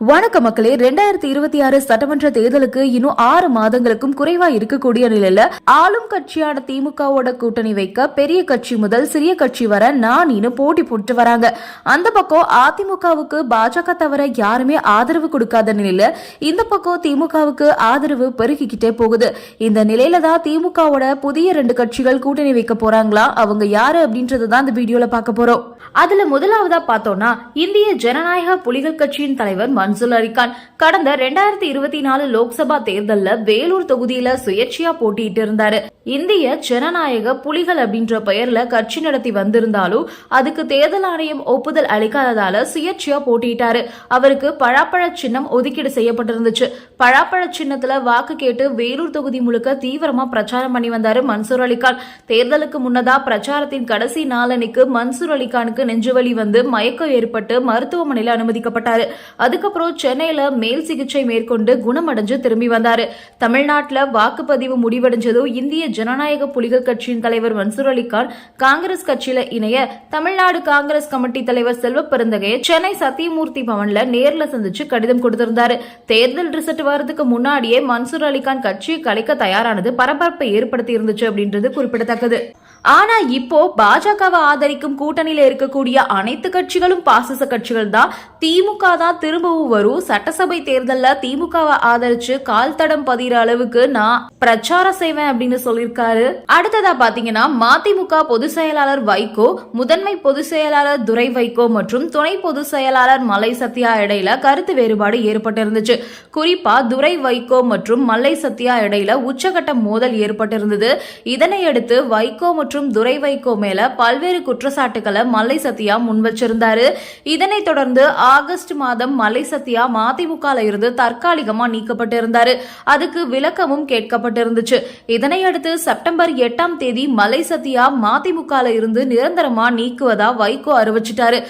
வணக்க மக்களே ரெண்டாயிரத்தி இருபத்தி ஆறு சட்டமன்ற தேர்தலுக்கு இன்னும் ஆறு மாதங்களுக்கும் குறைவா இருக்கக்கூடிய நிலையில ஆளும் கட்சியான திமுகவோட கூட்டணி வைக்க பெரிய கட்சி முதல் சிறிய கட்சி வர நானின்னு போட்டி போட்டு வராங்க. அந்த பக்கம் அதிமுகவுக்கு பாஜக தவிர யாருமே ஆதரவு கொடுக்காத நிலையில இந்த பக்கம் திமுகவுக்கு ஆதரவு பெருகிக்கிட்டே போகுது. இந்த நிலையில தான் திமுகவோட புதிய ரெண்டு கட்சிகள் கூட்டணி வைக்க போறாங்களா? அவங்க யாரு அப்படின்றது தான் இந்த வீடியோல பார்க்க போறோம். அதுல முதலாவதா பார்த்தோம்னா இந்திய ஜனநாயக புலிகள் கட்சியின் தலைவர் மன்சூர் அலிகான் கடந்த ரெண்டாயிரத்தி இருபத்தி நாலு லோக்சபா தேர்தல்ல வேலூர் தொகுதியில சுயேட்சையா போட்டியிட்டு இருந்தாரு. இந்திய ஜனநாயக புலிகள் அப்படின்ற பெயர்ல கட்சி நடத்தி வந்திருந்தாலும் அதுக்கு தேர்தல் ஆணையம் ஒப்புதல் அளிக்காததால சுயேட்சையா போட்டியிட்டாரு. அவருக்கு பழாப்பழ சின்னம் ஒதுக்கீடு செய்யப்பட்டிருந்துச்சு. பழாப்பழ சின்னத்துல வாக்கு கேட்டு வேலூர் தொகுதி முழுக்க தீவிரமா பிரச்சாரம் பண்ணி வந்தாரு மன்சூர் அலிகான். தேர்தலுக்கு முன்னதா பிரச்சாரத்தின் கடைசி நாளனைக்கு மன்சூர் அலிகானுக்கு நெஞ்சுவலி வந்து மயக்கம் ஏற்பட்டு மருத்துவமனையில் அனுமதிக்கப்பட்டாரு. அதுக்கப்புறம் சென்னையில மேல் சிகிச்சை மேற்கொண்டு குணமடைஞ்சு திரும்பி வந்தாரு. தமிழ்நாட்டில் வாக்குப்பதிவு முடிவடைஞ்சதும் இந்திய ஜனநாயக புலிகள் கட்சியின் தலைவர் மன்சூர் அலிகான் காங்கிரஸ் கட்சியில இணைய தமிழ்நாடு காங்கிரஸ் கமிட்டி தலைவர் செல்வ பெருந்தகையை சென்னை சத்தியமூர்த்தி பவன்ல நேர்ல சந்திச்சு கடிதம் கொடுத்திருந்தாரு. தேர்தல் ரிசல்ட் வரதுக்கு முன்னாடியே மன்சூர் அலிகான் கட்சியை கலைக்க தயாரானது பரபரப்பை ஏற்படுத்தி இருந்துச்சு அப்படின்றது குறிப்பிடத்தக்கது. ஆனா இப்போ பாஜகவை ஆதரிக்கும் கூட்டணியில இருக்கக்கூடிய அனைத்து கட்சிகளும் பாசிச கட்சிகள் தான் திமுக தான் திரும்பவும் வரும். சட்டசபை தேர்தல்ல திமுகவை ஆதரிச்சு கால் தடம் பதிகிற அளவுக்கு நான் பிரச்சாரம் செய்வேன் அப்படின்னு சொல்லியிருக்காரு. அடுத்ததா பாத்தீங்கன்னா மதிமுக பொதுச் செயலாளர் வைகோ முதன்மை பொதுச் செயலாளர் துரை வைகோ மற்றும் துணை பொதுச் செயலாளர் மலை சத்யா இடையில கருத்து வேறுபாடு ஏற்பட்டிருந்துச்சு. குறிப்பா துரை வைகோ மற்றும் மல்லை சத்யா இடையில உச்சகட்ட மோதல் ஏற்பட்டிருந்தது. இதனையடுத்து வைகோ மற்றும் துரை வைகோ மேல பல்வேறு குற்றச்சாட்டுகளை மல்லை சத்யா முன் வச்சிருந்தாரு. இதனைத் தொடர்ந்து ஆகஸ்ட் மாதம் மலை சத்யா மதிமுகல இருந்து தற்காலிகமா நீக்கப்பட்டிருந்தாரு. அதுக்கு விளக்கமும் கேட்கப்பட்டிருந்துச்சு. இதனையடுத்து செப்டம்பர் எட்டாம் தேதி மலை சத்யா மதிமுகல இருந்து நிரந்தரமா நீக்குவதா வைகோ அறிவிச்சிட்டாரு.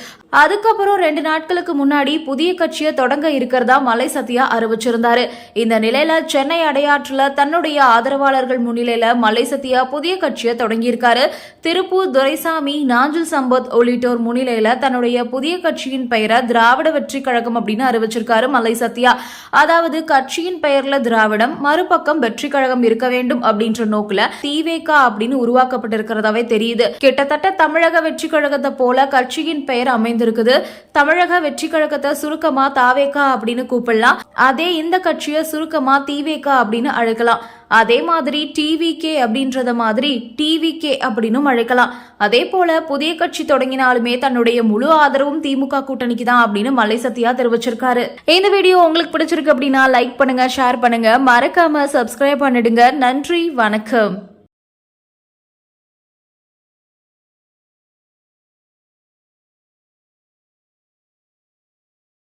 அதுக்கப்புறம் ரெண்டு நாட்களுக்கு முன்னாடி புதிய கட்சியை தொடங்க இருக்கிறதா மலை சத்யா அறிவிச்சிருந்தாரு. இந்த நிலையில சென்னை அடையாற்றுல தன்னுடைய ஆதரவாளர்கள் முன்னிலையில மலை சத்யா புதிய கட்சியை தொடங்கியிருக்காரு. திருப்பூர் துரைசாமி நாஞ்சில் சம்பத் உள்ளிட்டோர் முன்னிலையில தன்னுடைய புதிய கட்சியின் பெயரை திராவிட வெற்றி கழகம் அப்படின்னு அறிவிச்சிருக்காரு மலை சத்யா. அதாவது கட்சியின் பெயர்ல திராவிடம் மறுபக்கம் வெற்றி கழகம் இருக்க வேண்டும் அப்படின்ற நோக்குல தீவேகா அப்படின்னு உருவாக்கப்பட்டிருக்கிறதாவே தெரியுது. கிட்டத்தட்ட தமிழக வெற்றி கழகத்தை போல கட்சியின் பெயர் அமைந்திருக்குது தமிழக வெற்றி கழகத்தை சுருக்கமா தாவேகா அப்படின்னு கூப்பிடலாம். அதே இந்த கட்சியை சுருக்கமா தீவேகா அப்படின்னு அழைக்கலாம். அதே மாதிரி டிவி கே அப்படின்றத மாதிரி டிவி கே அப்படின்னும் அழைக்கலாம். அதே போல புதிய கட்சி தொடங்கினாலுமே தன்னுடைய முழு ஆதரவும் திமுக கூட்டணிக்கு தான் அப்படின்னு மலை சத்யா தெரிவிச்சிருக்காரு. இந்த வீடியோ உங்களுக்கு பிடிச்சிருக்கு அப்படின்னா லைக் பண்ணுங்க ஷேர் பண்ணுங்க. மறக்காம சப்ஸ்கிரைப் பண்ணிடுங்க. நன்றி வணக்கம்.